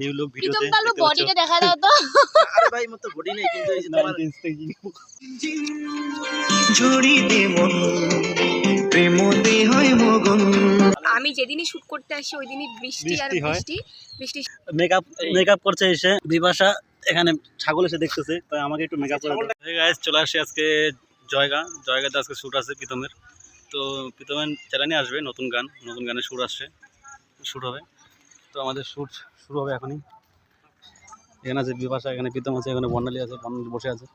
New look Pritam ভিডিওতে কালো বডিটা দেখা দাও তো। আরে ভাই মতো বডি নেই কিন্তু এই যে তোমার জড়িতে মন প্রেমতে হয় মগন। আমি যেদিনই শুট করতে আসি ওই দিনই বৃষ্টি আর বৃষ্টি হয়। বৃষ্টি। মেকআপ মেকআপ করছে এসে। বিপাশা এখানে ছাগল এসে দেখতেছে তাই আমাকে একটু মেকআপ করে দাও গাইস চলে আসি আজকে জয়গা। জয়গাতে আজকে শ্যুট আছে প্রীতমের। তো প্রীতমের চ্যানেলে আসবে নতুন গান। নতুন গানের শ্যুট আসছে। শ্যুট হবে। তো আমাদের শ্যুট শুরু হবে এখনই। এখানে আছে বিপাশা এখানে প্রীতম আছে, এখানে বর্ণালী আছে, বর্ণালী বসে আছে।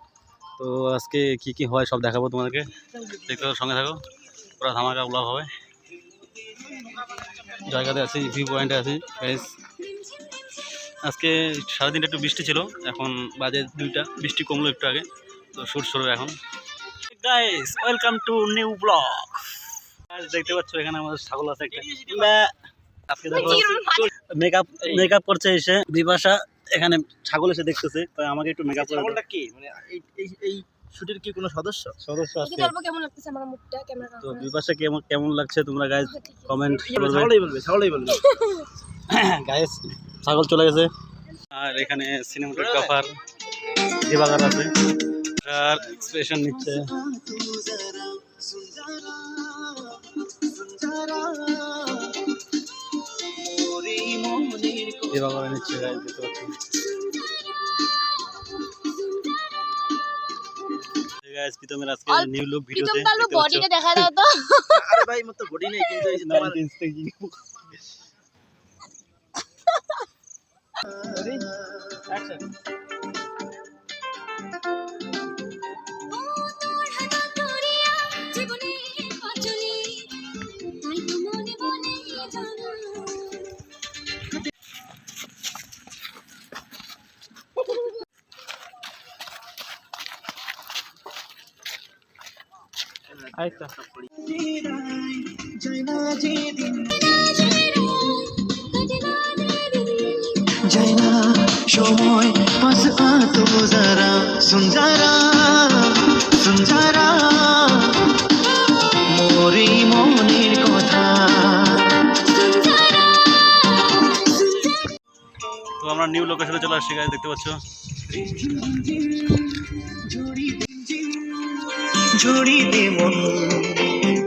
তো আজকে কি কি হয় সব দেখাবো তোমাদেরকে। দেখতে সঙ্গে থাকো। পুরো ধামাকা ব্লগ হবে। জায়গাতে আছি ভিউ পয়েন্টে আছি গাইস আজকে সারাদিনটা একটু বৃষ্টি ছিল, এখন বাজে দুইটা। বৃষ্টি কমলো একটু আগে, তো শুট শুরু এখন। Guys welcome to new blog দেখতে পাচ্ছ এখানে আমাদের ছাগল আছে একটা। মেকআপ মেকআপ করছে এসে। বিপাশা এখানে ছাগল এসে দেখতেছে তাই আমাকে একটু মেকআপ করে ছাগলটা কি? মানে এই এই শুটের কি কোনো সদস্য? সদস্য কি আজকে। ধরবো কেমন লাগতেছে আমার মুখটা ক্যামেরা তো বিপাশা কেমন কেমন লাগছে তোমরা গাইজ কমেন্ট করবে। ছাগলই বলবে ছাগলই বলবে। গাইস ছাগল চলে গেছে। আর এখানে সিনেমাটোগ্রাফার দিবাগার আছে। আর এক্সপ্রেশন নিচ্ছে। দিবাগার নিচ্ছে গাইস দেখতে পাচ্ছেন গাইস প্রীতমের আজকে নিউ লুক প্রীতম ভিডিওতে কালো বডিটা দেখা দাও তো। আরে ভাই মতো বডি নেই কিন্তু এই যে তোমার 19 থেকে যায় না সময় পাস আ তো যারা সুন্দরা সুন্দরা মোরে মনের কথা তো আমরা নিউ লোকেশনে চলে আসছি গাইস দেখতে পাচ্ছ জড়িতে মন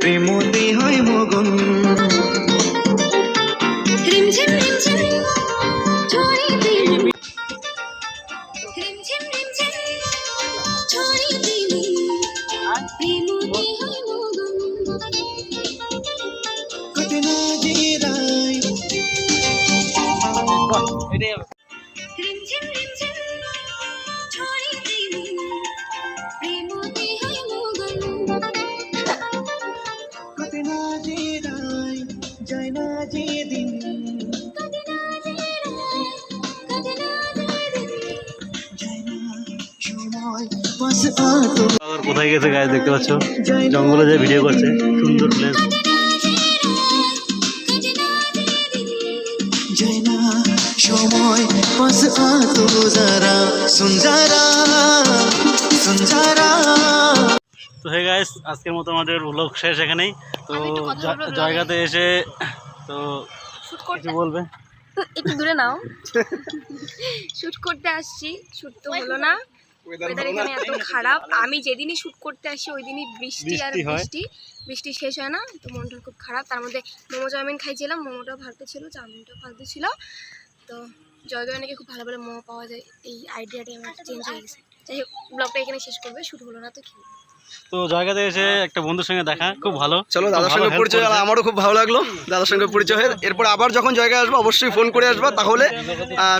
প্রেমতে হয় মগন। রিমঝিম রিমঝিম ঝড়ি রিমঝিম রিমঝিম ঝড়ি প্রেমতে হয় মগন। কত না যে রায়। না যে রায় যায় না যে দিন কোথায় গেছে গাইস দেখতে পাচ্ছ? জঙ্গলে যে ভিডিও করছে সুন্দর প্লেস সময় পাস আ তো যারা সুন্দরা সুন্দরা তো হে গাইস আজকের মতো আমাদের ব্লগ শেষ এখানেই। তো। জায়গাতে এসে তো শুট করতে কিছু বলবে? একটু দূরে নাও। শুট করতে আসছি। শুট তো হলো না। ওয়েদার এখানে এত খারাপ। আমি যেদিনই শুট করতে আসি ওই দিনই বৃষ্টি আর বৃষ্টি। বৃষ্টি শেষ হয় না তো মনটা খুব খারাপ। তার মধ্যে মোমো চাউমিন খাইছিলাম মোমোটাও ফালতু ছিল চাউমিনটাও ফালতু ছিল। তো জয়গাঁও নাকি খুব ভালো ভালো মোমো পাওয়া যায় এই আইডিয়াটাই আমার চেঞ্জ হয়ে গেছে। যাই হোক ব্লগটা এখানে শেষ করবে শুট হলো না তো কি তো জায়গাতে এসে একটা বন্ধুর সঙ্গে দেখা খুব ভালো। চলো দাদার সঙ্গে পরিচয় হলো আমারও খুব ভালো লাগল। দাদার সঙ্গে পরিচয় হয়ে এরপর আবার যখন জায়গায় আসব অবশ্যই ফোন করে আসবা তাহলে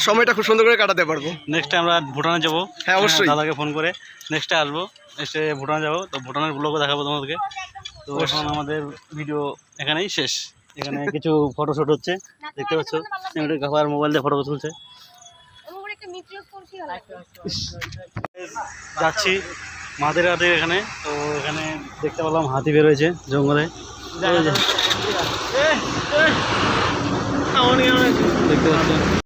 সময়টা খুব সুন্দর করে কাটাতে পারব। নেক্সট আমরা ভুটানে যাব। হ্যাঁ, অবশ্যই। দাদাকে ফোন করে। নেক্সটে আসব এসে ভুটানে যাব। তো ভুটানের ব্লগও দেখাবো তোমাদেরকে। তো এখন আমাদের ভিডিও এখানেই শেষ। এখানে কিছু ফটো শুট হচ্ছে দেখতে পাচ্ছ গাফার মোবাইল দিয়ে ফটো তুলছে যাচ্ছি মাদের হাতে এখানে তো এখানে দেখতে পেলাম হাতি বের হয়েছে জঙ্গলে দেখতে পাচ্ছ